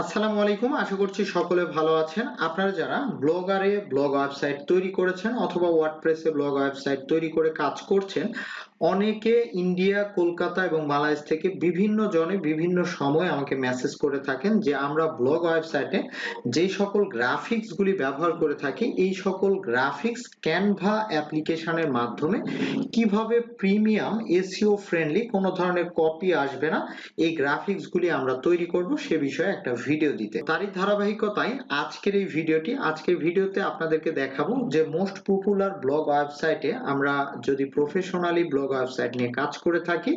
আসসালামু আলাইকুম, আশা করছি সকলে ভালো আছেন। আপনারা যারা ব্লগারে, ব্লগ ওয়েবসাইট তৈরি করেছেন অথবা ওয়ার্ডপ্রেসে ব্লগ ওয়েবসাইট তৈরি করে কাজ করছেন অনেকে ইন্ডিয়া, কলকাতা এবং বাংলাদেশ থেকে বিভিন্ন জনে বিভিন্ন সময় আমাকে মেসেজ করে থাকেন যে, আমরা ব্লগ ওয়েবসাইটে যে সকল গ্রাফিক্স গুলি ব্যবহার করে থাকি, এই সকল গ্রাফিক্স ক্যানভা অ্যাপ্লিকেশনের মাধ্যমে কীভাবে প্রিমিয়াম এসিও ফ্রেন্ডলি কোনো ধরনের কপি আসবে না, এই গ্রাফিক্স গুলি আমরা তৈরি করব সে বিষয়ে একটা ভিডিও দিতে। তারই ধারাবাহিকতায় আজকের এই ভিডিওটি আজকের ভিডিওতে আপনাদেরকে দেখাবো যে মোস্ট পপুলার ব্লগ ওয়েবসাইটে আমরা যদি প্রফেশনালি ব্লগ ওয়েবসাইট নিয়ে কাজ করে থাকি।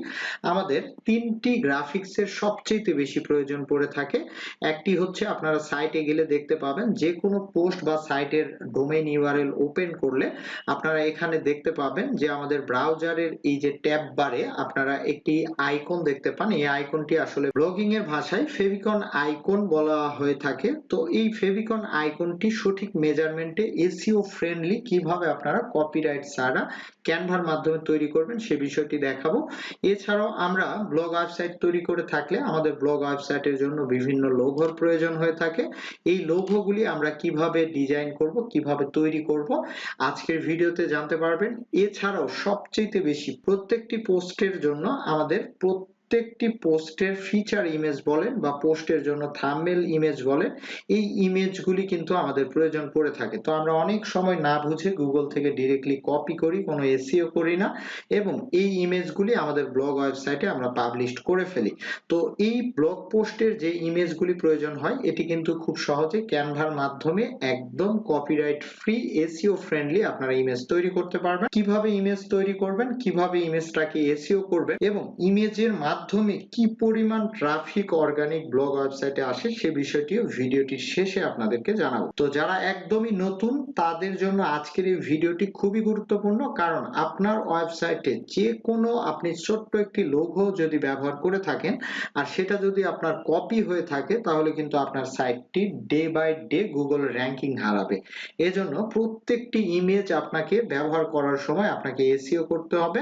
আমাদের তিনটি গ্রাফিক্স এর সবচেয়ে বেশি প্রয়োজন পড়ে থাকে। একটি হচ্ছে আপনারা সাইটে গেলে দেখতে পাবেন যে কোনো পোস্ট বা সাইটের ডোমেইন ইউআরএল ওপেন করলে আপনারা এখানে দেখতে পাবেন যে আমাদের ব্রাউজারের এই যে ট্যাব বারে আপনারা একটি আইকন দেখতে পান। এই আইকনটি আসলে ব্লগিং এর ভাষায় ফেভিকন আইকন বলা হয়ে থাকে। তো এই ফেভিকন আইকনটি সঠিক মেজারমেন্টে এসিও ফ্রেন্ডলি কীভাবে আপনারা কপিরাইট ছাড়া ক্যানভার মাধ্যমে তৈরি করবেন সে বিষয়টি দেখাবো। এছাড়াও আমরা ব্লগ ওয়েবসাইট তৈরি করে থাকলে আমাদের ব্লগ ওয়েবসাইটের জন্য বিভিন্ন লোগোর প্রয়োজন হয়ে থাকে। এই লোগোগুলি আমরা কীভাবে ডিজাইন করব, কীভাবে তৈরি করব, আজকের ভিডিওতে জানতে পারবেন। এছাড়াও সবচেয়ে বেশি প্রত্যেকটি পোস্টের জন্য আমাদের প্রত্যেকটি পোস্টের ফিচার ইমেজ বলেন বা পোস্টের জন্য থাম্বনেল ইমেজ বলেন, এই ইমেজগুলি কিন্তু আমাদের প্রয়োজন পড়ে থাকে। তো আমরা অনেক সময় না বুঝে গুগল থেকে ডিরেক্টলি কপি করি, কোনো এসিও করি না এবং এই ইমেজগুলি আমাদের ব্লগ ওয়েবসাইটে আমরা পাবলিশ করে ফেলি। তো এই ব্লগ পোস্টের যে ইমেজগুলি প্রয়োজন হয়, এটি কিন্তু খুব সহজে ক্যানভার মাধ্যমে একদম কপিরাইট ফ্রি এসিও ফ্রেন্ডলি আপনারা ইমেজ তৈরি করতে পারবেন। কীভাবে ইমেজ তৈরি করবেন? কীভাবে ইমেজটাকে এসিও করবেন? এবং ইমেজের মাধ্যমে মাধ্যমে কি পরিমাণ ট্রাফিক অর্গানিক ব্লগ ওয়েবসাইটে আসে সে বিষয়টিও ভিডিওটির শেষে আপনাদেরকে জানাব। তো যারা একদমই নতুন, তাদের জন্য আজকের এই ভিডিওটি খুবই গুরুত্বপূর্ণ, কারণ আপনার ওয়েবসাইটে যে কোনো আপনি ছোট্ট একটি লোগো যদি ব্যবহার করে থাকেন, আর সেটা যদি আপনার কপি হয়ে থাকে, তাহলে কিন্তু আপনার সাইটটি day by day Google ranking হারাবে। এজন্য প্রত্যেকটি ইমেজ আপনাকে ব্যবহার করার সময় আপনাকে এসিও করতে হবে।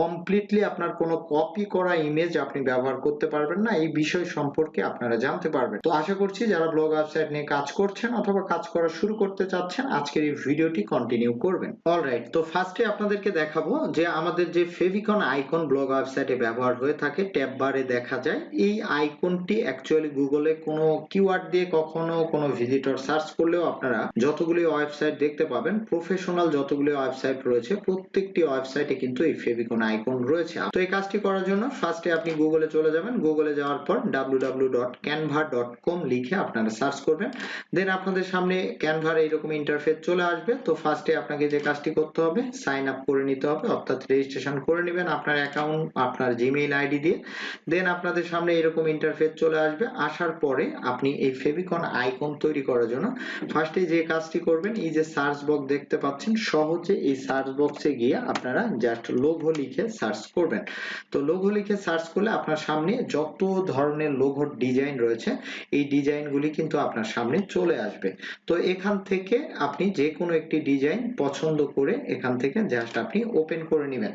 কমপ্লিটলি আপনার কোনো কপি করা ইমেজ আপনি ব্যবহার করতে পারবেন না, এই বিষয় সম্পর্কে আপনারা জানতে পারবেন। তো আশা করছি যারা ব্লগ ওয়েবসাইট নিয়ে কাজ করছেন অথবা কাজ করা শুরু করতে চাচ্ছেন, আজকের এই ভিডিওটি কন্টিনিউ করবেন। অলরাইট তো ফার্স্টে আপনাদেরকে দেখাবো যে আমাদের যে ফেভিকন আইকন ব্লগ ওয়েবসাইটে ব্যবহার হয়ে থাকে, ট্যাব বারে দেখা যায়। এই আইকনটি অ্যাকচুয়ালি গুগলে কোনো কিওয়ার্ড দিয়ে কখনো কোনো ভিজিটর সার্চ করলেও আপনারা যতগুলি ওয়েবসাইট দেখতে পাবেন প্রফেশনাল যতগুলি ওয়েবসাইট রয়েছে, প্রত্যেকটি ওয়েবসাইটে কিন্তু এই ফেভিকন আইকন রয়েছে। তো এই কাজটি করার জন্য ফার্স্টে আপনি গুগলে চলে যাবেন। গুগলে যাওয়ার পর www.canva.com লিখে আপনারা সার্চ করবেন। দেন আপনাদের সামনে ক্যানভার এইরকম ইন্টারফেস চলে আসবে। তো ফার্স্টে আপনাকে যে কাজটি করতে হবে সাইন আপ করে নিতে হবে। অর্থাৎ রেজিস্ট্রেশন করে নেবেন আপনার অ্যাকাউন্ট আপনার জিমেইল আইডি দিয়ে। দেন আপনাদের সামনে এরকম ইন্টারফেস চলে আসবে। আসার পরে আপনি এই ফেভিকন আইকন তৈরি করার জন্য ফার্স্টে যে কাজটি করবেন, এই যে সার্চ বক্স দেখতে পাচ্ছেন, সহজে এই সার্চ বক্সে গিয়ে আপনারা জাস্ট লোগো লিখে সার্চ করবেন। তো লোগো লিখে সার্চ করলে আপনার সামনে যত ধরনের লোগোর ডিজাইন রয়েছে, এই ডিজাইনগুলি কিন্তু আপনার সামনে চলে আসবে। তো এখান থেকে আপনি যে কোনো একটি ডিজাইন পছন্দ করে এখান থেকে জাস্ট আপনি ওপেন করে নেবেন।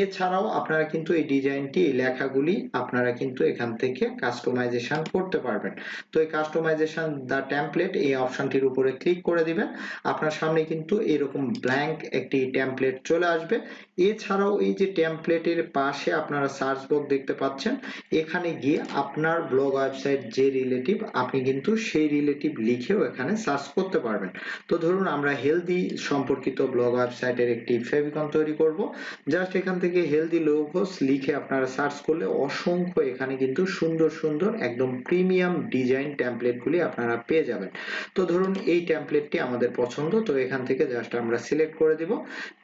এছাড়াও আপনারা কিন্তু এই ডিজাইনটি এই লেখাগুলি আপনারা কিন্তু এখান থেকে কাস্টমাইজেশন করতে পারবেন। তো এই কাস্টমাইজেশন দা টেমপ্লেট এই অপশনটির উপরে ক্লিক করে দিবেন। আপনার সামনে কিন্তু এরকম ব্ল্যাঙ্ক একটি টেমপ্লেট চলে আসবে। এছাড়াও এই যে টেমপ্লেটের পাশে আপনারা সার্চ বক্স দেখতে পাচ্ছেন এখানে গিয়ে আপনার ব্লগ ওয়েবসাইট যে রিলেটিভ আপনি কিন্তু সেই রিলেটিভ লিখেও এখানে সার্চ করতে পারবেন। তো ধরুন আমরা হেলদি সম্পর্কিত ব্লগ ওয়েবসাইটের একটি ফেভিকন তৈরি করব। জাস্ট এখান থেকে হেলদি লোগোস লিখে আপনারা সার্চ করলে অসংখ্য এখানে কিন্তু সুন্দর সুন্দর, একদম প্রিমিয়াম ডিজাইন টেমপ্লেটগুলি আপনারা পেয়ে যাবেন। তো ধরুন এই টেমপ্লেটটি আমাদের পছন্দ, তো এখান থেকে জাস্ট আমরা সিলেক্ট করে দিব।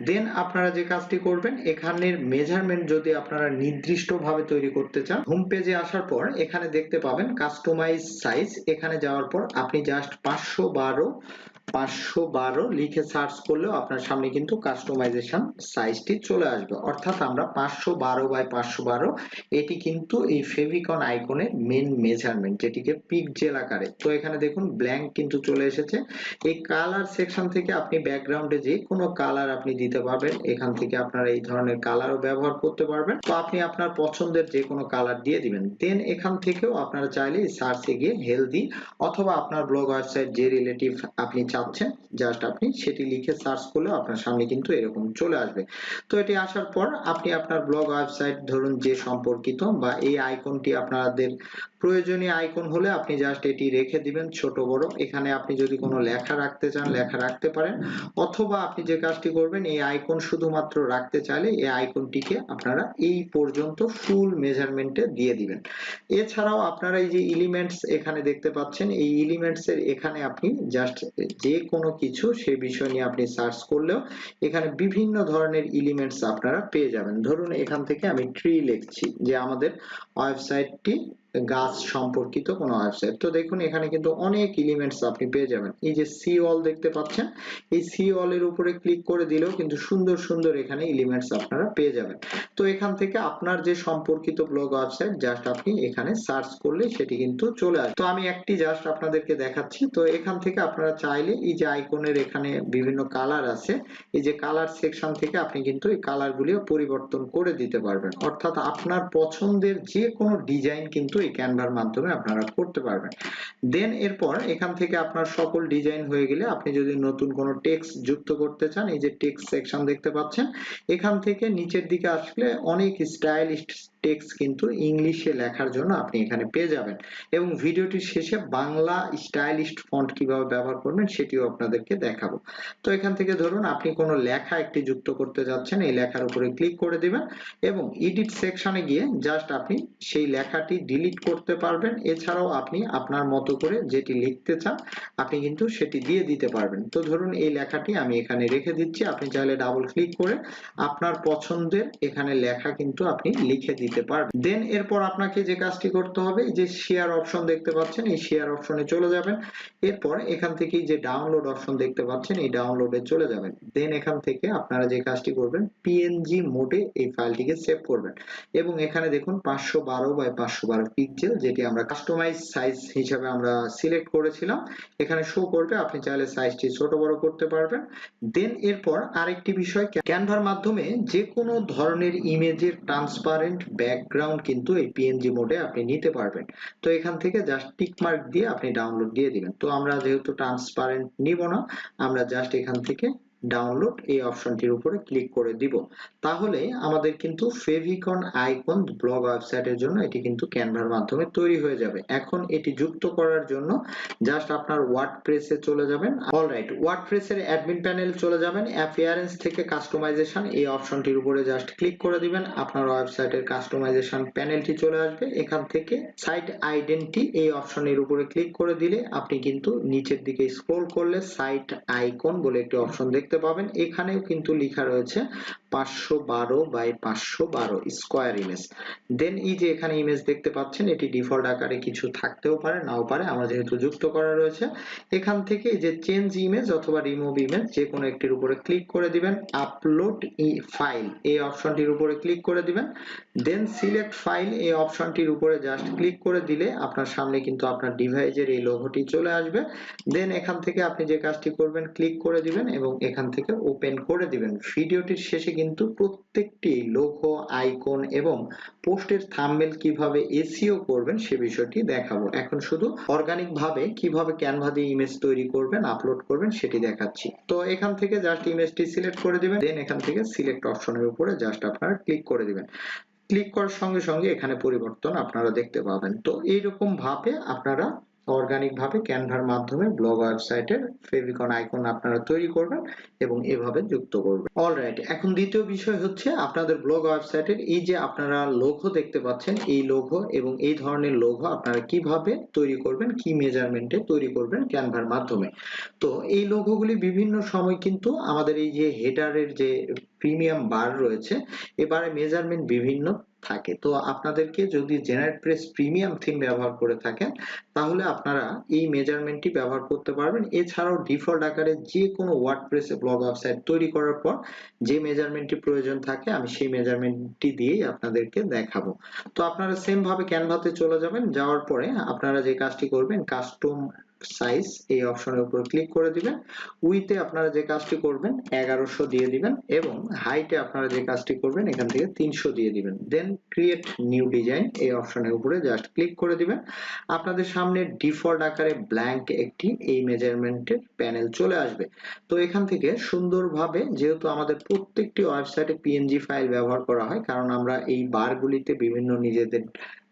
দেন আপনারা যে কাজটি করবেন, এখানের মেজারমেন্ট যদি আপনারা নির্দিষ্ট ভাবে তৈরি করতে চান হোম পেজে আসার পর এখানে দেখতে পাবেন কাস্টমাইজ সাইজ এখানে যাওয়ার পর আপনি জাস্ট পাঁচশো বারো পাঁচশো বারো লিখে সার্চ করলেও আপনার সামনে কিন্তু কাস্টমাইজেশন সাইজটি চলে আসবে। অর্থাৎ আমরা পাঁচশো বারো বাই পাঁচশো বারো, এটি কিন্তু এই ফেভিকন আইকনের মেন মেজারমেন্ট যেটিকে পিকজেল আকারে। তো এখানে দেখুন ব্ল্যাঙ্ক কিন্তু চলে এসেছে। এই কালার সেকশন থেকে আপনি ব্যাকগ্রাউন্ডে যে কোনো কালার আপনি দিতে পারবেন। এখান থেকে আপনারা এই ধরনের কালারও ব্যবহার করতে পারবেন। তো আপনি আপনার পছন্দের যে কোনো কালার দিয়ে দিবেন। দেন এখান থেকেও আপনারা চাইলে সার্চে গিয়ে হেলদি অথবা আপনার ব্লগ ওয়েবসাইট যে রিলেটিভ আপনি চাচ্ছেন জাস্ট আপনি সেটি লিখে সার্চ করলে আপনার সামনে কিন্তু এরকম চলে আসবে। তো এটি আসার পর আপনি আপনার ব্লগ ওয়েবসাইট ধরুন যে সম্পর্কিত বা এই আইকনটি আপনাদের প্রয়োজনীয় আইকন হলে আপনি জাস্ট এটি রেখে দিবেন ছোট বড়। এখানে আপনি যদি কোনো লেখা রাখতে চান, লেখা রাখতে পারেন। অথবা আপনি যে কাজটি করবেন, এই আইকন শুধুমাত্র রাখতে চাইলে এই আইকনটিকে আপনারা এই পর্যন্ত ফুল মেজারমেন্টে দিয়ে দিবেন। এছাড়াও আপনারা এই যে এলিমেন্টস এখানে দেখতে পাচ্ছেন, এই এলিমেন্টস এর এখানে আপনি জাস্ট যে কোনো কিছু সে বিষয় নিয়ে আপনি সার্চ করলেও এখানে বিভিন্ন ধরনের এলিমেন্টস আপনারা পেয়ে যাবেন। ধরুন এখান থেকে আমি ট্রি লিখছি যে আমাদের ওয়েবসাইটটি গাছ সম্পর্কিত কোনো ওয়েবসাইট তো দেখুন, এখানে কিন্তু অনেক এলিমেন্টস আপনি পেয়ে যাবেন। এই যে সি অল দেখতে পাচ্ছেন, এই সি অল এর উপরে ক্লিক করে দিলেও কিন্তু সুন্দর সুন্দর এখানে এলিমেন্টস আপনারা পেয়ে যাবেন। তো এখান থেকে আপনার যে সম্পর্কিত ব্লগ ওয়েবসাইট জাস্ট আপনি এখানে সার্চ করলে সেটি কিন্তু চলে আসবে। তো আমি একটি জাস্ট আপনাদেরকে দেখাচ্ছি। তো এখান থেকে আপনারা চাইলে এই যে আইকনের এখানে বিভিন্ন কালার আছে, এই যে কালার সেকশন থেকে আপনি কিন্তু এই কালার গুলিও পরিবর্তন করে দিতে পারবেন। অর্থাৎ আপনার পছন্দের যে কোনো ডিজাইন কিন্তু এই ক্যানভার মাধ্যমে আপনারা করতে পারবেন। দেন এরপর এখান থেকে আপনার সকল ডিজাইন হয়ে গেলে আপনি যদি নতুন কোনো টেক্সট যুক্ত করতে চান, এই যে টেক্সট সেকশন দেখতে পাচ্ছেন, এখান থেকে নিচের দিকে আসলে অনেক স্টাইলিশ টেক্সট কিন্তু ইংলিশে লেখার জন্য আপনি এখানে পেয়ে যাবেন। এবং ভিডিওটির শেষে বাংলা স্টাইলিস্ট ফন্ট কীভাবে ব্যবহার করবেন সেটিও আপনাদেরকে দেখাবো। তো এখান থেকে ধরুন আপনি কোনো লেখা একটি যুক্ত করতে যাচ্ছেন, এই লেখার উপরে ক্লিক করে দিবেন এবং এডিট সেকশনে গিয়ে জাস্ট আপনি সেই লেখাটি ডিলিট করতে পারবেন। এছাড়াও আপনি আপনার মতো করে যেটি লিখতে চান, আপনি কিন্তু সেটি দিয়ে দিতে পারবেন। তো ধরুন এই লেখাটি আমি এখানে রেখে দিচ্ছি, আপনি চাইলে ডাবল ক্লিক করে আপনার পছন্দের এখানে লেখা কিন্তু আপনি লিখে দিতে পারবেন দেন এরপর আপনাকে যে কাজটি করতে হবে, যে শেয়ার অপশন দেখতে পাচ্ছেন, এই শেয়ার অপশনে চলে যাবেন। এরপর এখান থেকে যে ডাউনলোড অপশন দেখতে পাচ্ছেন, এই ডাউনলোডে চলে যাবেন। দেন এখান থেকে আপনারা যে কাজটি করবেন পিএনজি মোডে এই ফাইলটিকে সেভ করবেন। এবং এখানে দেখুন পাঁচশো বারো বাই পাঁচশো বারো পিক্সেল যেটি আমরা কাস্টমাইজ সাইজ হিসাবে আমরা সিলেক্ট করেছিলাম। এখানে শো করবে, আপনি চাইলে সাইজটি ছোট বড় করতে পারবেন। দেন এরপর আরেকটি বিষয় ক্যানভার মাধ্যমে যে কোনো ধরনের ইমেজের ট্রান্সপারেন্ট ব্যাকগ্রাউন্ড কিন্তু এই পিএনজি মোডে আপনি নিতে পারবেন। তো এখান থেকে জাস্ট টিক মার্ক দিয়ে আপনি ডাউনলোড দিয়ে দিবেন। তো আমরা যেহেতু ট্রান্সপারেন্ট নিব না, আমরা জাস্ট এখান থেকে ডাউনলোড এই অপশনটির উপরে ক্লিক করে দিব। তাহলে আমাদের কিন্তু ফেভিকন আইকন ব্লগ ওয়েবসাইটের জন্য এটি কিন্তু ক্যানভার মাধ্যমে তৈরি হয়ে যাবে। এখন এটি যুক্ত করার জন্য জাস্ট আপনার ওয়ার্ডপ্রেসে চলে যাবেন। অলরাইট ওয়ার্ডপ্রেসের অ্যাডমিন প্যানেল চলে যাবেন। অ্যাপিয়ারেন্স থেকে কাস্টমাইজেশন এই অপশনটির উপরে জাস্ট ক্লিক করে দিবেন। আপনার ওয়েবসাইটের কাস্টমাইজেশন প্যানেলটি চলে আসবে। এখান থেকে সাইট আইডেন্টি এই অপশনের উপরে ক্লিক করে দিলে আপনি কিন্তু নিচের দিকে স্ক্রল করলে সাইট আইকন বলে একটি অপশন দেখতে পাবেন। এখানেও কিন্তু লেখা রয়েছে। পাঁচশো বারো বাই পাঁচশো বারো স্কোয়ার ইমেজ দেন এই যে এখানে ইমেজ দেখতে পাচ্ছেন, এটি ডিফল্ট আকারে কিছু থাকতেও পারে, নাও পারে, আমার যেহেতু যুক্ত করা রয়েছে। এখান থেকে যে চেঞ্জ ইমেজ অথবা রিমুভ ইমেজ যে কোনো একটির উপরে ক্লিক করে দিবেন আপলোড ফাইল এই অপশনটির উপরে ক্লিক করে দিবেন। দেন সিলেক্ট ফাইল এই অপশনটির উপরে জাস্ট ক্লিক করে দিলে আপনার সামনে কিন্তু আপনার ডিভাইসের এই লোগোটি চলে আসবে। দেন এখান থেকে আপনি যে কাজটি করবেন ক্লিক করে দিবেন এবং এখান থেকে ওপেন করে দিবেন। ভিডিওটির শেষে কিন্তু প্রত্যেকটি লোগো আইকন এবং পোস্টের থাম্বনেল কীভাবে এসইও করবেন সে বিষয়টি দেখাবো। এখন শুধু অর্গানিক ভাবে কীভাবে ক্যানভা দিয়ে ইমেজ তৈরি করবেন আপলোড করবেন সেটি দেখাচ্ছি। তো এখান থেকে জাস্ট ইমেজটি সিলেক্ট করে দিবেন দেন এখান থেকে সিলেক্ট অপশনের উপরে জাস্ট আপনারা ক্লিক করে দিবেন। ক্লিক করার সঙ্গে সঙ্গে এখানে পরিবর্তন আপনারা দেখতে পাবেন। তো এইরকম ভাবে আপনারা অর্গানিক ভাবে ক্যানভার মাধ্যমে ব্লগ ওয়েবসাইটের ফেভিকন আইকন আপনারা তৈরি করবেন এবং এভাবে যুক্ত করবেন। অলরাইট এখন দ্বিতীয় বিষয় হচ্ছে আপনাদের ব্লগ ওয়েবসাইটের এই যে আপনারা লোগো দেখতে পাচ্ছেন, এই লোগো এবং এই ধরনের লোগো আপনারা কীভাবে তৈরি করবেন, কি মেজারমেন্টে তৈরি করবেন ক্যানভার মাধ্যমে। তো এই লোগোগুলি বিভিন্ন সময় কিন্তু আমাদের এই যে হেডারের যে প্রিমিয়াম বার রয়েছে, এবারে মেজারমেন্ট বিভিন্ন থাকে। তো আপনাদেরকে যদি জেনারেট প্রেস প্রিমিয়াম থিম ব্যবহার করে থাকেন, তাহলে আপনারা এই মেজারমেন্টটি ব্যবহার করতে পারবেন। এছাড়াও ডিফল্ট আকারে যে কোনো ওয়ার্ডপ্রেসে ব্লগ ওয়েবসাইট তৈরি করার পর যে মেজারমেন্টটি প্রয়োজন থাকে, আমি সেই মেজারমেন্টটি দিয়েই আপনাদেরকে দেখাবো। তো আপনারা সেম ভাবে ক্যানভাতে চলে যাবেন, যাওয়ার পরে আপনারা যে কাজটি করবেন কাস্টম সাইজ এই অপশনের উপর ক্লিক করে দিবেন। উইতে আপনারা যে কাজটি করবেন, এগারোশো দিয়ে দিবেন এবং হাইটে আপনারা যে কাজটি করবেন, এখান থেকে তিনশো দিয়ে দিবেন। দেন ক্রিয়েট নিউ ডিজাইন এই অপশনের উপরে জাস্ট ক্লিক করে দিবেন। আপনাদের সামনে ডিফল্ট আকারে ব্ল্যাঙ্ক একটি এই মেজারমেন্টের প্যানেল চলে আসবে। তো এখান থেকে সুন্দরভাবে যেহেতু আমাদের প্রত্যেকটি ওয়েবসাইটে পিএনজি ফাইল ব্যবহার করা হয়, কারণ আমরা এই বারগুলিতে বিভিন্ন নিজেদের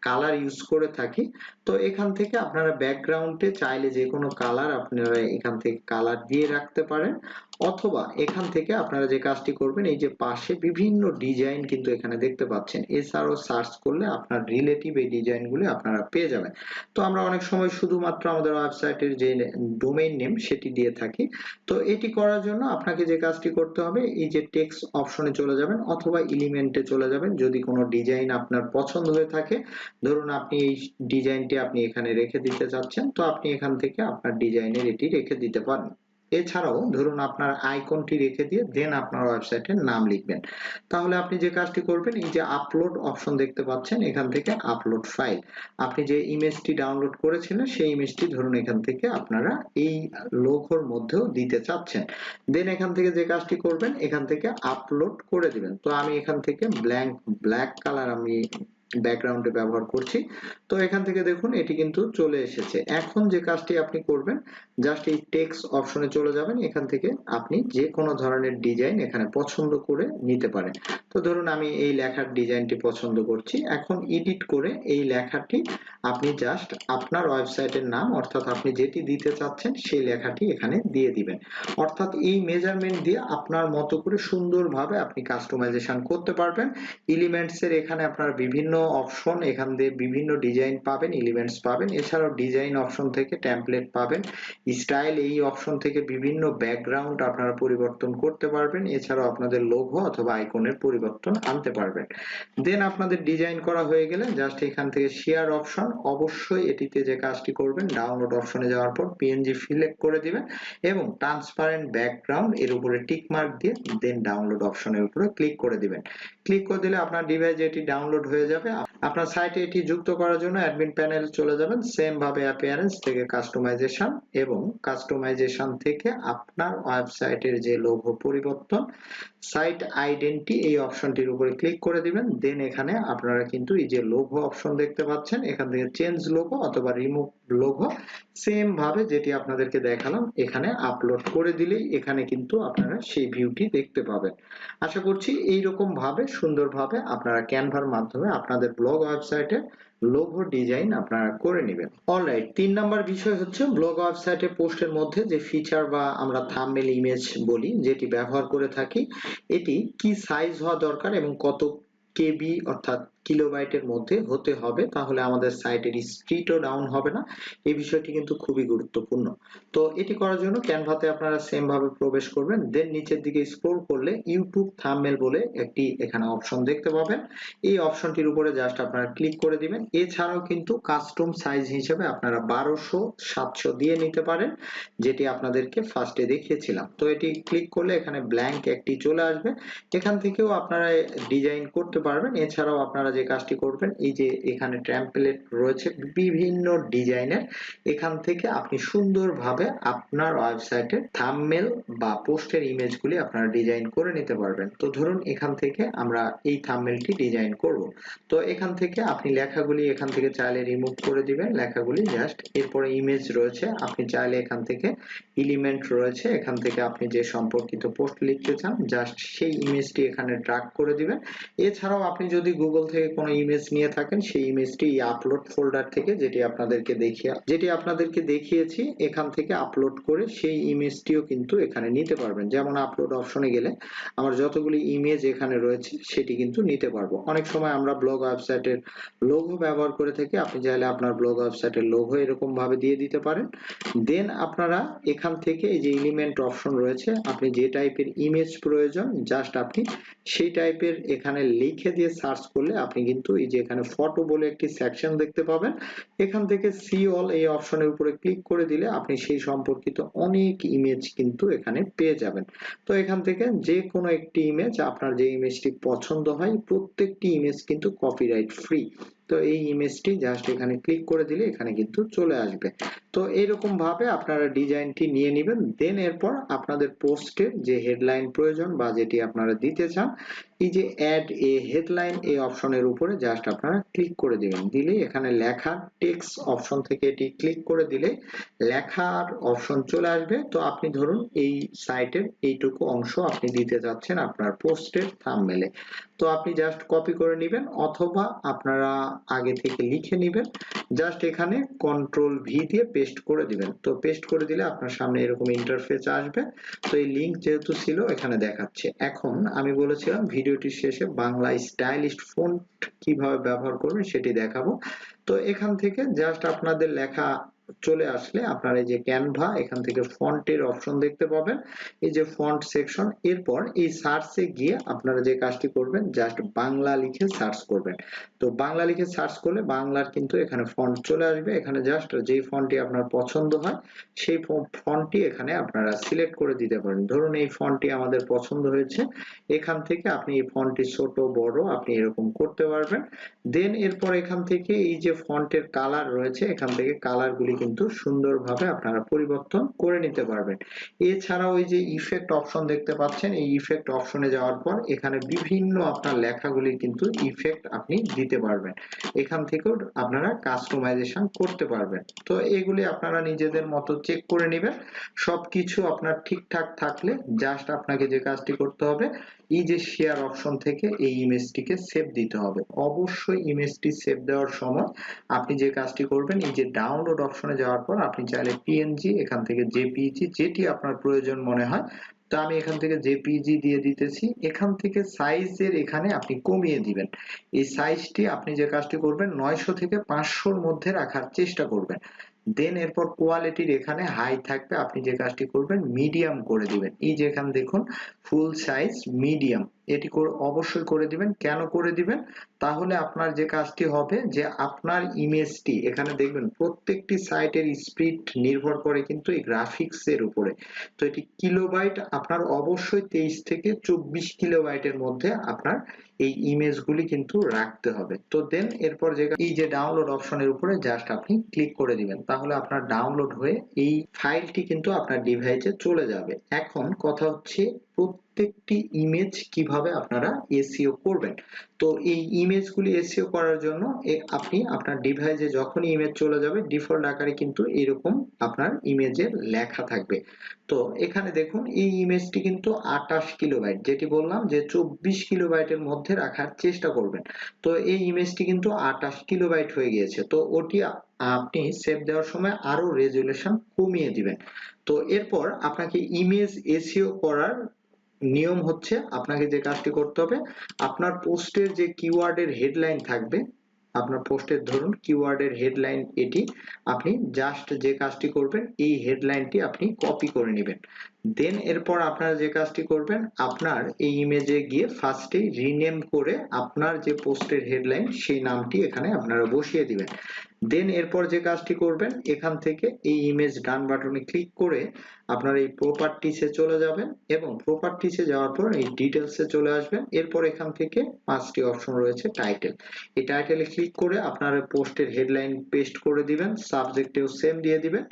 কালার ইউজ করে থাকি, তো এখান থেকে আপনারা ব্যাকগ্রাউন্ডে চাইলে যে কোনো কালার আপনারা এখান থেকে কালার দিয়ে রাখতে পারেন, অথবা এখান থেকে আপনারা যে কাজটি করবেন, এই যে পাশে বিভিন্ন ডিজাইন কিন্তু এখানে দেখতে পাচ্ছেন, এছাড়াও সার্চ করলে আপনার রিলেটিভ এই ডিজাইনগুলি আপনারা পেয়ে যাবেন। তো আমরা অনেক সময় শুধুমাত্র আমাদের ওয়েবসাইটের যে ডোমেইন নেম সেটি দিয়ে থাকি, তো এটি করার জন্য আপনাকে যে কাজটি করতে হবে, এই যে টেক্সট অপশনে চলে যাবেন, অথবা এলিমেন্টে চলে যাবেন, যদি কোনো ডিজাইন আপনার পছন্দ হয়ে থাকে ধরুন আপনি এই ডিজাইনটি আপনি এখানে রেখে দিতে চাচ্ছেন, তো আপনি এখান থেকে আপনার ডিজাইনের এটি রেখে দিতে পারেন। এছাড়াও ধরুন আপনার আইকনটি রেখে দিয়ে দেন আপনার ওয়েবসাইটের নাম লিখবেন। তাহলে আপনি যে কাজটি করবেন, এই যে আপলোড অপশন দেখতে পাচ্ছেন, এখান থেকে আপলোড ফাইল। আপনি যে ইমেজটি ডাউনলোড করেছিলেন, সেই ইমেজটি ধরুন এখান থেকে আপনারা এই লোগোর মধ্যেও দিতে চাচ্ছেন। দেন এখান থেকে যে কাজটি করবেন, এখান থেকে আপলোড করে দিবেন। তো আমি এখান থেকে ব্ল্যাঙ্ক, ব্ল্যাক কালার আমি ব্যাকগ্রাউন্ডে ব্যবহার করছি। তো এখান থেকে দেখুন, এটি কিন্তু চলে এসেছে। এখন যে কাজটি আপনি করবেন জাস্ট এই টেক্সট অপশনে চলে যাবেন। এখান থেকে আপনি যে কোনো ধরনের ডিজাইন এখানে পছন্দ করে নিতে পারেন। তো ধরুন, আমি এই লেখার ডিজাইনটি পছন্দ করছি। এখন এডিট করে এই লেখাটি আপনি জাস্ট আপনার ওয়েবসাইটের নাম, অর্থাৎ আপনি যেটি দিতে চাচ্ছেন, সেই লেখাটি এখানে দিয়ে দিবেন। অর্থাৎ এই মেজারমেন্ট দিয়ে আপনার মতো করে সুন্দরভাবে আপনি কাস্টমাইজেশন করতে পারবেন। এলিমেন্টস এর এখানে আপনার বিভিন্ন অপশন এখান দিয়ে বিভিন্ন ডিজাইন পাবেন এলিমেন্টস পাবেন। এছাড়াও ডিজাইন অপশন থেকে টেমপ্লেট পাবেন। স্টাইল এই অপশন থেকে বিভিন্ন ব্যাকগ্রাউন্ড আপনারা পরিবর্তন করতে পারবেন। এছাড়াও আপনাদের লোগো অথবা আইকনের পরিবর্তন আনতে পারবেন। দেন আপনাদের ডিজাইন করা হয়ে গেলে জাস্ট এখান থেকে শেয়ার অপশন অবশ্যই এটিতে যে কাজটি করবেন ডাউনলোড অপশনে যাওয়ার পর পিএনজি সিলেক্ট করে দিবেন এবং ট্রান্সপারেন্ট ব্যাকগ্রাউন্ড এর উপরে টিক মার্ক দিয়ে দেন ডাউনলোড অপশনের উপরে ক্লিক করে দিবেন। ক্লিক করে দিলে আপনার ডিভাইসে এটি ডাউনলোড হয়ে যাবে। আপনার সাইটে এটি যুক্ত করার জন্য অ্যাডমিন প্যানেল চলে যাবেন। সেম ভাবে অ্যাপিয়ারেন্স থেকে কাস্টমাইজেশন এবং কাস্টমাইজেশন থেকে আপনার ওয়েবসাইটের যে লোগো পরিবর্তন সাইট আইডেন্টি এই অপশনটির উপরে ক্লিক করে দিবেন। দেন এখানে আপনারা কিন্তু এই যে লোগো অপশন দেখতে পাচ্ছেন, এখান থেকে চেঞ্জ লোগো অথবা রিমুভ লোগো সেম ভাবে যেটি আপনাদেরকে দেখালাম, এখানে আপলোড করে দিলেই এখানে কিন্তু আপনারা সেই ভিউটি দেখতে পাবেন। আশা করছি এইরকম ভাবে, সুন্দরভাবে আপনারা ক্যানভার মাধ্যমে আপনাদের ব্লগ ওয়েবসাইটে লোগো ডিজাইন আপনারা করে নেবেন। অলরাইট তিন নাম্বার বিষয় হচ্ছে ব্লগ ওয়েবসাইটে পোস্টের মধ্যে যে ফিচার বা আমরা থাম্বনেল ইমেজ বলি, যেটি ব্যবহার করে থাকি, এটি কি সাইজ হওয়া দরকার এবং কত কেবি অর্থাৎ কিলোবাইটের মধ্যে হতে হবে, তাহলে আমাদের সাইটের স্পিডও ডাউন হবে না। এই বিষয়টি কিন্তু খুবই গুরুত্বপূর্ণ। তো এটি করার জন্য ক্যানভাতে আপনারা সেম ভাবে প্রবেশ করবেন দেন নিচের দিকে স্ক্রল করলে ইউটিউব থাম্বনেল বলে একটি এখানে অপশন দেখতে পাবেন। এই অপশনটির উপরে জাস্ট আপনারা ক্লিক করে দিবেন। এছাড়াও কিন্তু কাস্টম সাইজ হিসেবে আপনারা বারোশো, সাতশো দিয়ে নিতে পারেন, যেটি আপনাদেরকে ফার্স্টে দেখিয়েছিলাম। তো এটি ক্লিক করলে এখানে ব্ল্যাঙ্ক একটি চলে আসবে। এখান থেকেও আপনারা ডিজাইন করতে পারবেন। এছাড়াও আপনারা যে কাজটি করবেন, এই যে এখানে ট্যাম্পলেট রয়েছে বিভিন্ন ডিজাইনের, এখান থেকে আপনি সুন্দরভাবে আপনার ওয়েবসাইটে থাম্বনেল বা পোস্টের ইমেজগুলি আপনারা ডিজাইন করে নিতে পারবেন। তো ধরুন এখান থেকে আমরা এই থাম্বনেলটি ডিজাইন করব। তো এখান থেকে আপনি লেখাগুলি এখান থেকে চাইলে রিমুভ করে দিবেন, লেখাগুলি জাস্ট এরপরে ইমেজ রয়েছে, আপনি চাইলে এখান থেকে এলিমেন্ট রয়েছে, এখান থেকে আপনি যে সম্পর্কিত পোস্ট লিখতে চান জাস্ট সেই ইমেজটি এখানে ড্রাগ করে দিবেন। এছাড়াও আপনি যদি গুগল থেকে কোনো ইমেজ নিয়ে থাকেন, সেই ইমেজটি আপলোড ফোল্ডার থেকে যেটি আপনাদেরকে দেখিয়ে, যেটি আপনাদেরকে দেখিয়েছি, এখান থেকে আপলোড করে সেই ইমেজটিও কিন্তু এখানে নিতে পারবেন। যেমন আপলোড অপশনে গেলে আমার যতগুলি ইমেজ এখানে রয়েছে, সেটি কিন্তু নিতে পারব। অনেক সময় আমরা ব্লগ ওয়েবসাইটের লোগো ব্যবহার করে থাকি, আপনি চাইলে আপনার ব্লগ ওয়েবসাইটের লোগো এরকম ভাবে দিয়ে দিতে পারেন। দেন আপনারা এখান থেকে এই যে এলিমেন্ট অপশন রয়েছে, আপনি যে টাইপের ইমেজ প্রয়োজন জাস্ট আপনি সেই টাইপের এখানে লিখে দিয়ে সার্চ করলে আপনি আপনি কিন্তু এই যে এখানে ফটো বলে একটি সেকশন দেখতে পাবেন। এখান থেকে সি অল এই অপশনের উপরে ক্লিক করে দিলে আপনি সেই সম্পর্কিত অনেক ইমেজ কিন্তু এখানে পেয়ে যাবেন। তো এখান থেকে যে কোনো একটি ইমেজ আপনার যে ইমেজটি পছন্দ হয়, প্রত্যেকটি ইমেজ কিন্তু কপিরাইট ফ্রি তো এই ইমেজটি জাস্ট এখানে ক্লিক করে দিলে এখানে কিন্তু চলে আসবে। তো এরকম ভাবে আপনারা ডিজাইনটি নিয়ে নেবেন। দেন এরপর আপনাদের পোস্টের যে হেডলাইন প্রয়োজন বা যেটি আপনারা দিতে চান, এই যে অ্যাড এ হেডলাইন এই অপশনের উপরে জাস্ট আপনারা ক্লিক করে দিবেন। দিলেই এখানে লেখা টেক্সট অপশন থেকে এটি ক্লিক করে দিলে লেখার অপশন চলে আসবে। তো আপনি ধরুন এই সাইটের এইটুকু অংশ আপনি দিতে যাচ্ছেন আপনার পোস্টের থাম্বনেলে তো আপনি জাস্ট কপি করে নেবেন অথবা আপনারা আগে থেকে লিখে নেবেন। জাস্ট এখানে কন্ট্রোল ভি দিয়ে পেস্ট করে দিবেন। তো পেস্ট করে দিলে আপনার সামনে এরকম ইন্টারফেস আসবে। তো এই লিংক যেহেতু ছিল, এখানে দেখাচ্ছে। এখন আমি বলেছিলাম ভিডিওটির শেষে বাংলা স্টাইলিস্ট ফন্ট কীভাবে ব্যবহার করবেন সেটি দেখাবো। তো এখান থেকে জাস্ট আপনাদের লেখা চলে আসলে আপনার এই যে ক্যানভা এখান থেকে ফন্টের অপশন দেখতে পাবেন। এই যে ফন্ট সেকশন এরপর এই সার্চে গিয়ে আপনারা যে কাজটি করবেন জাস্ট বাংলা লিখে সার্চ করবেন। তো বাংলা লিখে সার্চ করলে বাংলার কিন্তু এখানে ফন্ট চলে আসবে। এখানে জাস্ট যেই ফন্টটি আপনার পছন্দ হয়, সেই ফন্টটি এখানে আপনারা সিলেক্ট করে দিতে পারেন। ধরুন এই ফন্টটি আমাদের পছন্দ হয়েছে, এখান থেকে আপনি এই ফন্টটি ছোট, বড়, আপনি এরকম করতে পারবেন। দেন এরপর এখান থেকে এই যে ফন্টের কালার রয়েছে, এখান থেকে কালারগুলি কিন্তু সুন্দরভাবে আপনারা পরিবর্তন করে নিতে পারবেন। এছাড়াও এই যে ইফেক্ট অপশন দেখতে পাচ্ছেন, এই ইফেক্ট অপশনে যাওয়ার পর এখানে বিভিন্ন আপনার লেখাগুলি কিন্তু ইফেক্ট আপনি দিতে পারবেন। এখান থেকেও আপনারা কাস্টমাইজেশন করতে পারবেন। তো এগুলি আপনারা নিজেদের মতো চেক করে নেবেন। সবকিছু আপনার ঠিকঠাক থাকলে জাস্ট আপনাকে যে কাজটি করতে হবে, এই যে শেয়ার অপশন থেকে এই ইমেজটিকে সেভ দিতে হবে। অবশ্যই ইমেজটি সেভ দেওয়ার সময় আপনি যে কাজটি করবেন, এই যে ডাউনলোড অপশনে যাওয়ার পর আপনি চাইলে পিএনজি এখান থেকে জেপিইজি যেটি আপনার প্রয়োজন মনে হয়। তো আমি এখান থেকে জেপিজি দিয়ে দিতেছি। এখান থেকে সাইজের এখানে আপনি কমিয়ে দিবেন। এই সাইজটি আপনি যে কাজটি করবেন, নয়শো থেকে পাঁচশোর মধ্যে রাখার চেষ্টা করবেন। দেন এরপর কোয়ালিটির এখানে হাই থাকবে। আপনি যে কাজটি করবেন মিডিয়াম করে দিবেন। এই যে এখানে দেখুন ফুল সাইজ মিডিয়াম এটি অবশ্যই করে দিবেন। কেন করে দিবেন? তাহলে আপনার যে কাজটি হবে যে আপনার ইমেজটি এখানে দেখবেন প্রত্যেকটি সাইটের স্পিড নির্ভর করে কিন্তু এই গ্রাফিক্স এর উপরে। তো এটি কিলোবাইট আপনার অবশ্যই তেইশ থেকে চব্বিশ কিলোবাইটের মধ্যে আপনার এই ইমেজগুলি কিন্তু রাখতে হবে। তো দেন এরপর যে এই যে ডাউনলোড অপশনের উপরে জাস্ট আপনি ক্লিক করে দিবেন। তাহলে আপনার ডাউনলোড হয়ে এই ফাইলটি কিন্তু আপনার ডিভাইসে চলে যাবে। এখন কথা হচ্ছে প্রত্যেকটি ইমেজ কীভাবে আপনারা এসইও করবেন? তো এই ইমেজগুলি এসইও করার জন্য আপনি আপনার ডিভাইসে যখনই ইমেজ চলে যাবে ডিফল্ট আকারে কিন্তু এরকম আপনার ইমেজের লেখা থাকবে। তো এখানে দেখুন, এই ইমেজটি কিন্তু আটাশ কিলোবাইট যেটি বললাম যে চব্বিশ কিলোবাইটের মধ্যে রাখার চেষ্টা করবেন। তো এই ইমেজটি কিন্তু আটাশ কিলোবাইট হয়ে গিয়েছে। তো ওটি আপনি সেভ দেওয়ার সময় আরও রেজুলেশন কমিয়ে দিবেন। তো এরপর আপনাকে ইমেজ এসইও করার নিয়ম হচ্ছে আপনাকে যে কাজটি করতে হবে, আপনার পোস্টের যে কিওয়ার্ডের হেডলাইন থাকবে, আপনার পোস্টের ধরুন কিওয়ার্ডের হেডলাইন এটি, আপনি জাস্ট যে কাজটি করবেন, এই হেডলাইনটি আপনি কপি করে নেবেন। দেন এরপর আপনারা যে কাজটি করবেন, আপনার এই ইমেজে গিয়ে ফার্স্টে রিনেম করে আপনার যে পোস্টের হেডলাইন সেই নামটি এখানে আপনারা বসিয়ে দিবেন। দেন এরপর যে কাজটি করবেন, এখান থেকে এই ইমেজ ডান বাটনে ক্লিক করে আপনার এই প্রপার্টিসে চলে যাবেন এবং প্রপার্টিসে যাওয়ার পর এই ডিটেলসে চলে আসবেন। এরপর এখান থেকে পাঁচটি অপশন রয়েছে টাইটেল এই টাইটেলে ক্লিক করে আপনার পোস্টের হেডলাইন পেস্ট করে দিবেন সাবজেক্টেও সেম দিয়ে দিবেন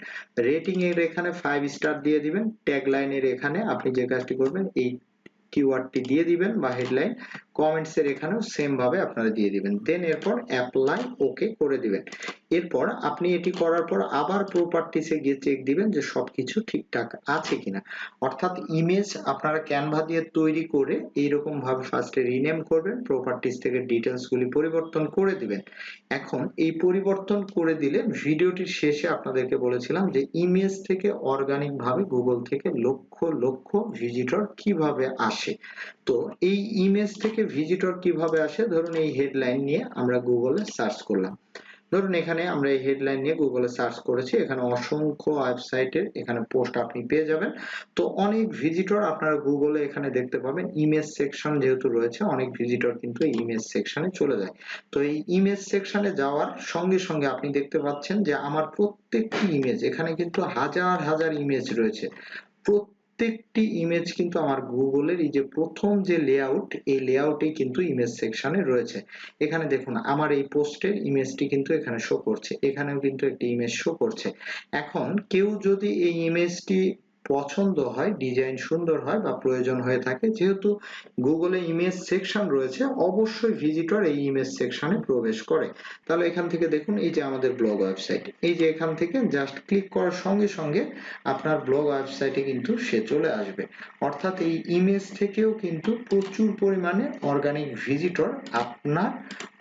রেটিং এর এখানে ফাইভ স্টার দিয়ে দিবেন ট্যাগলাইনের এখানে আপনি যে কাজটি করবেন, এই কিওয়ার্ডটি দিয়ে দিবেন বা হেডলাইন কমেন্টস এর এখানেও সেম ভাবে আপনারা দিয়ে দিবেন। দেন এরপর অ্যাপ্লাই ওকে করে দিবেন। এরপর আপনি এটি করার পর আবার প্রপার্টিসে গিয়ে চেক দিবেন যে সবকিছু ঠিকঠাক আছে কিনা। অর্থাৎ ইমেজ আপনারা ক্যানভা দিয়ে তৈরি করে এইরকম ভাবে ফার্স্টে রিনেম করবেন প্রপার্টিস থেকে ডিটেলস গুলি পরিবর্তন করে দিবেন। এখন এই পরিবর্তন করে দিলে ভিডিওটির শেষে আপনাদেরকে বলেছিলাম যে ইমেজ থেকে অর্গানিক ভাবে গুগল থেকে লক্ষ লক্ষ ভিজিটর কীভাবে আসে। তো এই ইমেজ থেকে ভিজিটর কীভাবে আসে? ধরুন এই হেডলাইন নিয়ে আমরা গুগলে সার্চ করলাম। ধরুন এখানে আমরা এই হেডলাইন নিয়ে গুগলে সার্চ করেছি। এখানে অসংখ্য ওয়েবসাইটের এখানে পোস্ট আপনি পেয়ে যাবেন। তো অনেক ভিজিটর আপনারা গুগলে এখানে দেখতে পাবেন। ইমেজ সেকশন যেহেতু রয়েছে, অনেক ভিজিটর কিন্তু এই ইমেজ সেকশনে চলে যায়। তো এই ইমেজ সেকশনে যাওয়ার সঙ্গে সঙ্গে আপনি দেখতে পাচ্ছেন যে আমার প্রত্যেকটি ইমেজ এখানে কিন্তু হাজার হাজার ইমেজ রয়েছে। প্রত্যেকটি ইমেজ কিন্তু আমার গুগলের এই যে প্রথম যে লেআউট এই লেআউটে কিন্তু ইমেজ সেকশনে রয়েছে। এখানে দেখুন, আমার এই পোস্টের ইমেজটি কিন্তু এখানে শো করছে। এখানেও কিন্তু একটি ইমেজ শো করছে। এখন কেউ যদি এই ইমেজটি পছন্দ হয় ডিজাইন সুন্দর হয় বা প্রয়োজন হয়ে থাকে, যেহেতু গুগলে ইমেজ সেকশন রয়েছে, অবশ্যই ভিজিটর এই ইমেজ সেকশনে প্রবেশ করে। তাহলে এখান থেকে দেখুন, এই যে আমাদের ব্লগ ওয়েবসাইট এই যে এখান থেকে জাস্ট ক্লিক করার সঙ্গে সঙ্গে আপনার ব্লগ ওয়েবসাইটে কিন্তু সে চলে আসবে। অর্থাৎ এই ইমেজ থেকেও কিন্তু প্রচুর পরিমাণে অর্গানিক ভিজিটর আপনার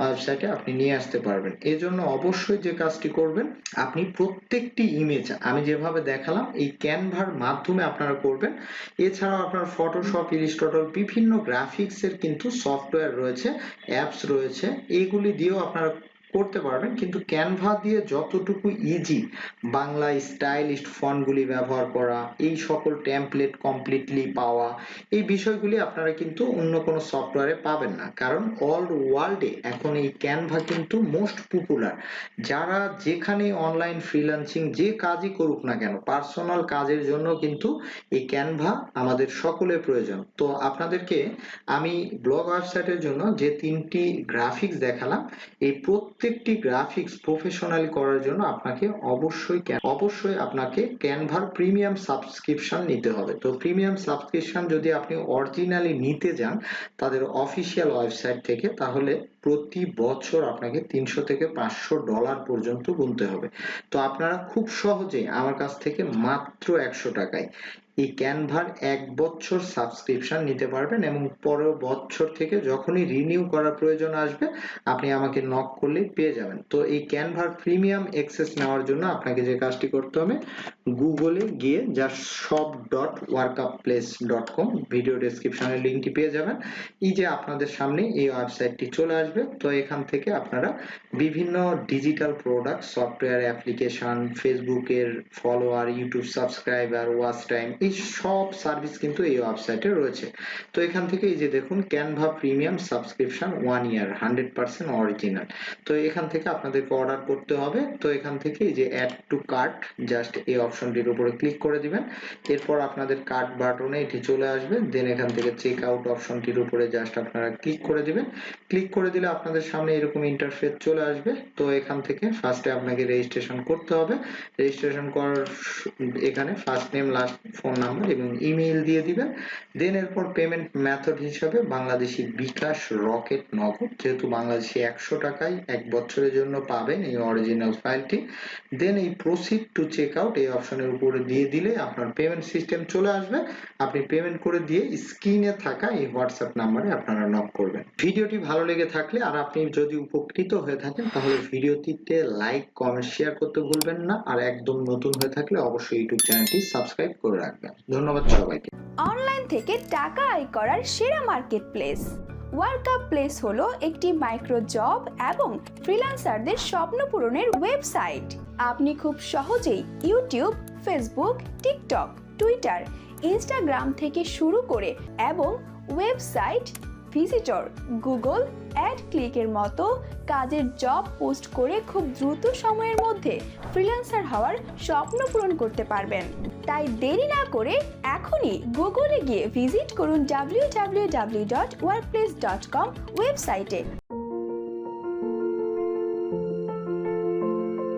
ওয়েবসাইটে আপনি নিয়ে আসতে পারবেন। এজন্য অবশ্যই যে কাজটি করবেন, আপনি প্রত্যেকটি ইমেজ আমি যেভাবে দেখালাম, এই ক্যানভার মাধ্যমে আপনারা করবেন। এছাড়াও আপনার ফটোশপ ইলিস্ট্রেটর বিভিন্ন গ্রাফিক্স এর কিন্তু সফটওয়্যার রয়েছে অ্যাপস রয়েছে। এইগুলি দিয়েও আপনারা করতে পারবেন, কিন্তু ক্যানভা দিয়ে যতটুকু ইজি বাংলা স্টাইলিস্ট ফন্টগুলি ব্যবহার করা, এই সকল টেমপ্লেট কমপ্লিটলি পাওয়া, এই বিষয়গুলি আপনারা কিন্তু অন্য কোনো সফটওয়্যারে পাবেন না। কারণ অল ওয়ার্ল্ডে এখন এই ক্যানভা কিন্তু মোস্ট পপুলার যারা যেখানে অনলাইন ফ্রিল্যান্সিং যে কাজই করুক না কেন পার্সোনাল কাজের জন্য কিন্তু এই ক্যানভা আমাদের সকলের প্রয়োজন। তো আপনাদেরকে আমি ব্লগ ওয়েবসাইটের জন্য যে তিনটি গ্রাফিক্স দেখালাম, এই প্রত্যেকটি গ্রাফিক্স প্রফেশনালি করার জন্য আপনাকে অবশ্যই অবশ্যই আপনাকে ক্যানভার প্রিমিয়াম সাবস্ক্রিপশন নিতে হবে। তো প্রিমিয়াম সাবস্ক্রিপশন যদি আপনি অরিজিনালি নিতে যান তাদের অফিসিয়াল ওয়েবসাইট থেকে, তাহলে প্রতি বছর আপনাকে তিনশো থেকে পাঁচশো ডলার পর্যন্ত গুনতে হবে। তো আপনারা খুব সহজেই আমার কাছ থেকে মাত্র একশো টাকায় এই ক্যানভার এক বছর সাবস্ক্রিপশন নিতে পারবেন এবং পরের বছর থেকে যখনই রিনিউ করার প্রয়োজন আসবে, আপনি আমাকে নক করলেই পেয়ে যাবেন। তো এই ক্যানভার প্রিমিয়াম অ্যাক্সেস নেওয়ার জন্য আপনাকে যে কাজটি করতে হবে, গুগলে গিয়ে just shop dot work up place dot com video ডেসক্রিপশনের লিঙ্কটি পেয়ে যাবেন। এই যে আপনাদের সামনে এই ওয়েবসাইটটি চলে আসবে তো এখান থেকে আপনারা বিভিন্ন ডিজিটাল প্রোডাক্ট সফটওয়্যার অ্যাপ্লিকেশন ফেসবুকের follower YouTube subscriber watch time এই সব সার্ভিস কিন্তু এই ওয়েবসাইটে রয়েছে। তো এখান থেকে এই যে দেখুন Canva premium subscription one year hundred percent original তো এখান থেকে আপনাদেরকে অর্ডার করতে হবে। তো এখান থেকে এই যে অ্যাড টু কার্ট জাস্ট এই অপশনটির উপরে ক্লিক করে দিবেন। এরপর আপনাদের কার্ট বাটনে এটি চলে আসবে। দেন এখান থেকে চেক আউট অপশনটির উপরে জাস্ট আপনারা ক্লিক করে দিবেন। ক্লিক করে দিলে আপনাদের সামনে এরকম ইন্টারফেস চলে আসবে। তো এখান থেকে ফার্স্টে আপনাকে রেজিস্ট্রেশন করতে হবে। রেজিস্ট্রেশন করার এখানে first name last phone number এবং ইমেইল দিয়ে দিবেন। দেন এরপর পেমেন্ট মেথড হিসাবে বাংলাদেশি বিকাশ রকেট নগদ, যেহেতু বাংলাদেশি একশো টাকায় এক বছরের জন্য পাবেন এই অরিজিনাল ফাইলটি দেন এই প্রসিড টু চেক আউট এই অপশনের উপরে দিয়ে দিলে আপনার পেমেন্ট সিস্টেম চলে আসবে। আপনি পেমেন্ট করে দিয়ে স্ক্রিনে থাকা এই হোয়াটসঅ্যাপ নাম্বারে আপনারা নক করবেন। ভিডিওটি ভালো লেগে থাকলে আর আপনি যদি উপকৃত হয়ে থাকেন, তাহলে ভিডিওটিতে লাইক কমেন্ট শেয়ার করতে ভুলবেন না। আর একদম নতুন হয়ে থাকলে অবশ্যই ইউটিউব চ্যানেলটি সাবস্ক্রাইব করে রাখবেন। ধন্যবাদ সবাইকে। অনলাইন থেকে টাকা আয় করার সেরা মার্কেট প্লেস ওয়ার্কআপ প্লেস হলো একটি মাইক্রো জব এবং ফ্রিল্যান্সারদের স্বপ্ন পূরণের ওয়েবসাইট আপনি খুব সহজেই YouTube Facebook TikTok Twitter Instagram থেকে শুরু করে এবং ওয়েবসাইট ভিজিটর গুগল অ্যাড ক্লিকের মতো কাজের জব পোস্ট করে খুব দ্রুত সময়ের মধ্যে ফ্রিল্যান্সার হওয়ার স্বপ্ন পূরণ করতে পারবেন। তাই দেরি না করে এখনই গুগলে গিয়ে ভিজিট করুন W W W dot workplace dot com ওয়েবসাইটে।